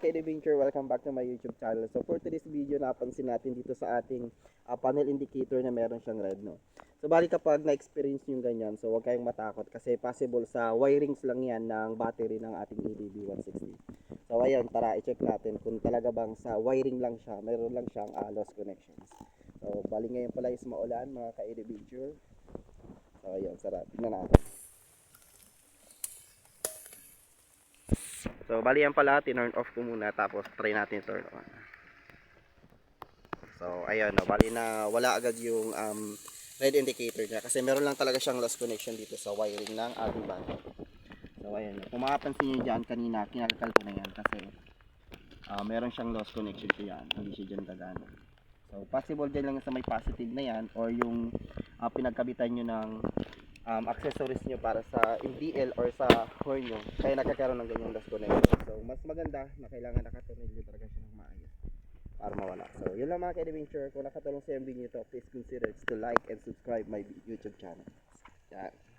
ka-adventure, welcome back to my YouTube channel. So for today's video, napansin natin dito sa ating ah, panel indicator na meron siyang red, no? So bali kapag na-experience nyo ganyan, so huwag kayong matakot kasi possible sa wirings lang yan ng battery ng ating ABB 160. So ayun, tara i-check natin kung talaga bang sa wiring lang siya, meron lang siyang ah, lost connections. So bali ngayon pala is maulan mga ka-adventure. So ayun, sarap. Tingnan natin. So, bali yan pala, tinurn off ko muna, tapos try natin turn on. So, ayun, no, bali na wala agad yung um, red indicator niya, kasi meron lang talaga siyang lost connection dito sa wiring ng ating battery. So, ayun, no, kung makapansin niyo dyan kanina, kinakal ko na yan, kasi ah, meron siyang lost connection siya yan, hindi siya dyan gagana. So, possible dyan lang sa may positive na yan, or yung ah, pinagkabitan nyo ng um, accessories nyo para sa MDL or sa horn nyo. Kaya nagkakaroon ng ganyang lost connection so mas maganda na kailangan nakatornilyo talaga siya ng maayos para mawala. So yun lang mga ka-adventure. Kung nakatulong sa video nyo to please consider to like and subscribe my YouTube channel. Yan